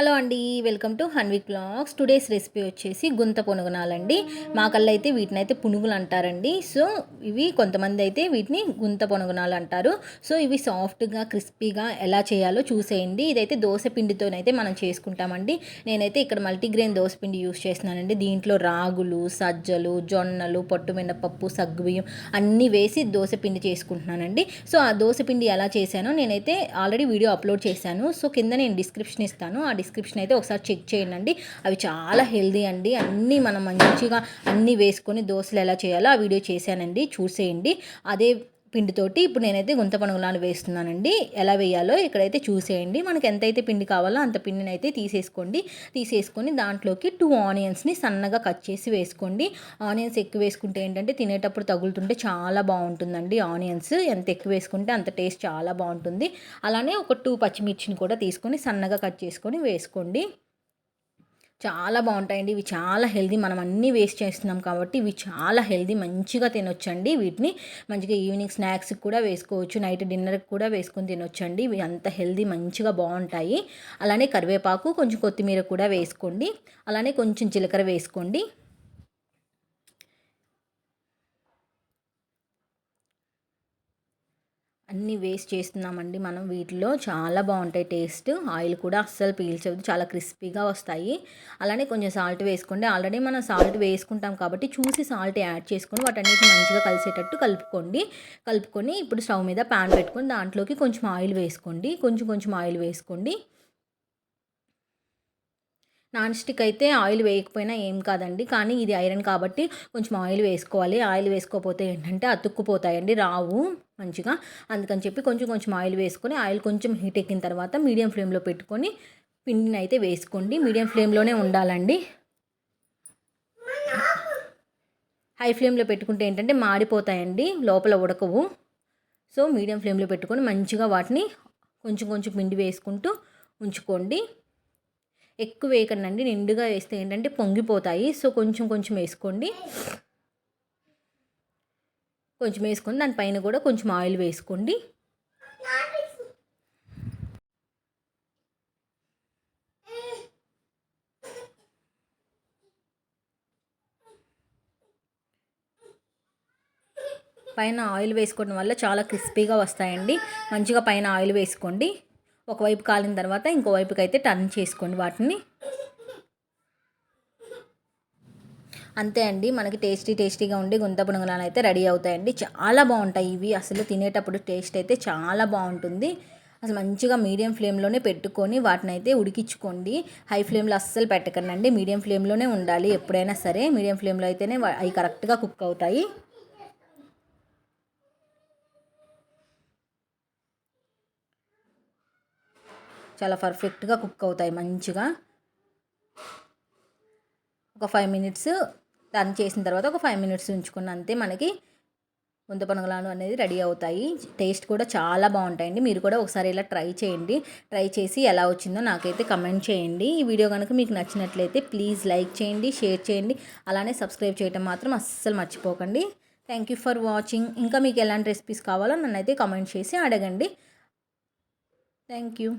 Hello అండి welcome to Hanvik blogs. Today's recipe వచ్చేసి గుంత పొనుగునాలండి. మా కళ్ళు అయితే వీటిని అయితే పునుగులు అంటారండి సో ఇవి కొంతమంది అయితే వీటిని గుంత పొనుగునాలు అంటారు సో ఇవి సాఫ్ట్గా క్రిస్పీగా ఎలా చేయాలో చూసేయండి. ఇదైతే దోశ పిండితోనైతే మనం చేసుకుంటామండి. నేనైతే ఇక్కడ మల్టీగ్రెయిన్ దోశ పిండి యూస్ చేస్తున్నానండి. దీంట్లో రాగులు సజ్జలు జొన్నలు పొట్టు మినపప్పు సగ్గుబియ్యం అన్నీ వేసి దోశ పిండి చేసుకుంటున్నానండి. సో ఆ దోశ పిండి ఎలా చేశానో నేనైతే ఆల్రెడీ వీడియో అప్లోడ్ చేశాను. సో కింద నేను డిస్క్రిప్షన్ ఇస్తాను. ఆ డిస్క్రిప్షన్ అయితే ఒకసారి చెక్ చేయండి అవి చాలా హెల్దీ అండి. అన్నీ మనం మంచిగా అన్నీ వేసుకొని దోశలు ఎలా చేయాలో ఆ వీడియో చేశానండి. చూసేయండి. అదే పిండితోటి ఇప్పుడు నేనైతే గుంత పనుగులాలు వేస్తున్నానండి. ఎలా వేయాలో ఇక్కడైతే చూసేయండి. మనకి ఎంతైతే పిండి కావాలో అంత పిండిని అయితే తీసేసుకోండి. తీసేసుకొని దాంట్లోకి టూ ఆనియన్స్ని సన్నగా కట్ చేసి వేసుకోండి. ఆనియన్స్ ఎక్కువ వేసుకుంటే ఏంటంటే తినేటప్పుడు తగులుతుంటే చాలా బాగుంటుందండి ఆనియన్స్ ఎంత ఎక్కువ వేసుకుంటే అంత టేస్ట్ చాలా బాగుంటుంది. అలానే ఒక టూ పచ్చిమిర్చిని కూడా తీసుకొని సన్నగా కట్ చేసుకొని వేసుకోండి. చాలా బాగుంటాయండి. ఇవి చాలా హెల్దీ మనం అన్నీ వేస్ట్ చేస్తున్నాం కాబట్టి ఇవి చాలా హెల్దీ మంచిగా తినొచ్చండి. వీటిని మంచిగా ఈవినింగ్ స్నాక్స్కి కూడా వేసుకోవచ్చు నైట్ డిన్నర్కి కూడా వేసుకొని తినొచ్చండి. ఇవి అంత హెల్దీ మంచిగా బాగుంటాయి. అలానే కరివేపాకు కొంచెం కొత్తిమీర కూడా వేసుకోండి. అలానే కొంచెం జీలకర్ర వేసుకోండి. అన్నీ వేస్ట్ చేస్తున్నామండి మనం వీటిలో. చాలా బాగుంటాయి టేస్ట్. ఆయిల్ కూడా అస్సలు పీల్చదు. చాలా క్రిస్పీగా వస్తాయి. అలానే కొంచెం సాల్ట్ వేసుకోండి. ఆల్రెడీ మనం సాల్ట్ వేసుకుంటాం కాబట్టి చూసి సాల్ట్ యాడ్ చేసుకొని వాటన్నిటి మంచిగా కలిసేటట్టు కలుపుకోండి. కలుపుకొని ఇప్పుడు స్టవ్ మీద ప్యాన్ పెట్టుకొని దాంట్లోకి కొంచెం ఆయిల్ వేసుకోండి. కొంచెం కొంచెం ఆయిల్ వేసుకోండి. నాన్ స్టిక్ అయితే ఆయిల్ వేయకపోయినా ఏం కాదండి. కానీ ఇది ఐరన్ కాబట్టి కొంచెం ఆయిల్ వేసుకోవాలి. ఆయిల్ వేసుకోకపోతే ఏంటంటే అతుక్కుపోతాయండి రావు మంచిగా. అందుకని చెప్పి కొంచెం కొంచెం ఆయిల్ వేసుకొని ఆయిల్ కొంచెం హీట్ ఎక్కిన తర్వాత మీడియం ఫ్లేమ్లో పెట్టుకొని పిండిని అయితే వేసుకోండి. మీడియం ఫ్లేమ్లోనే ఉండాలండి. హై ఫ్లేమ్లో పెట్టుకుంటే ఏంటంటే మాడిపోతాయండి లోపల ఉడకవు. సో మీడియం ఫ్లేమ్లో పెట్టుకొని మంచిగా వాటిని కొంచెం కొంచెం పిండి వేసుకుంటూ ఉంచుకోండి. ఎక్కువ వేయకండి నిండుగా వేస్తే ఏంటంటే పొంగిపోతాయి. సో కొంచెం కొంచెం వేసుకోండి. కొంచెం వేసుకొని దానిపైన కూడా కొంచెం ఆయిల్ వేసుకోండి. పైన ఆయిల్ వేసుకోవడం వల్ల చాలా క్రిస్పీగా వస్తాయండి. మంచిగా పైన ఆయిల్ వేసుకోండి. ఒకవైపు కాలిన తర్వాత ఇంకోవైపుకి అయితే టర్న్ చేసుకోండి వాటిని. అంతే అండి మనకి టేస్టీ టేస్టీగా ఉండి గుంత పునుగులను అయితే రెడీ అవుతాయండి. చాలా బాగుంటాయి ఇవి. అసలు తినేటప్పుడు టేస్ట్ అయితే చాలా బాగుంటుంది. అసలు మంచిగా మీడియం ఫ్లేమ్లోనే పెట్టుకొని వాటిని అయితే ఉడికించుకోండి. హై ఫ్లేమ్లో అస్సలు పెట్టకండి మీడియం ఫ్లేమ్లోనే ఉండాలి ఎప్పుడైనా సరే. మీడియం ఫ్లేమ్లో అయితేనే అవి కరెక్ట్గా కుక్ అవుతాయి. చాలా పర్ఫెక్ట్గా కుక్ అవుతాయి మంచిగా. ఒక ఫైవ్ మినిట్స్ దాన్ని చేసిన తర్వాత ఒక ఫైవ్ మినిట్స్ ఉంచుకున్న అంతే మనకి ముంత అనేది రెడీ అవుతాయి. టేస్ట్ కూడా చాలా బాగుంటాయండి. మీరు కూడా ఒకసారి ఇలా ట్రై చేయండి. ట్రై చేసి ఎలా వచ్చిందో నాకైతే కమెంట్ చేయండి. ఈ వీడియో కనుక మీకు నచ్చినట్లయితే ప్లీజ్ లైక్ చేయండి షేర్ చేయండి. అలానే సబ్స్క్రైబ్ చేయడం మాత్రం అస్సలు మర్చిపోకండి. థ్యాంక్ యూ ఫర్ వాచింగ్ ఇంకా మీకు ఎలాంటి రెసిపీస్ కావాలో నన్ను అయితే కమెంట్ చేసి అడగండి. Thank you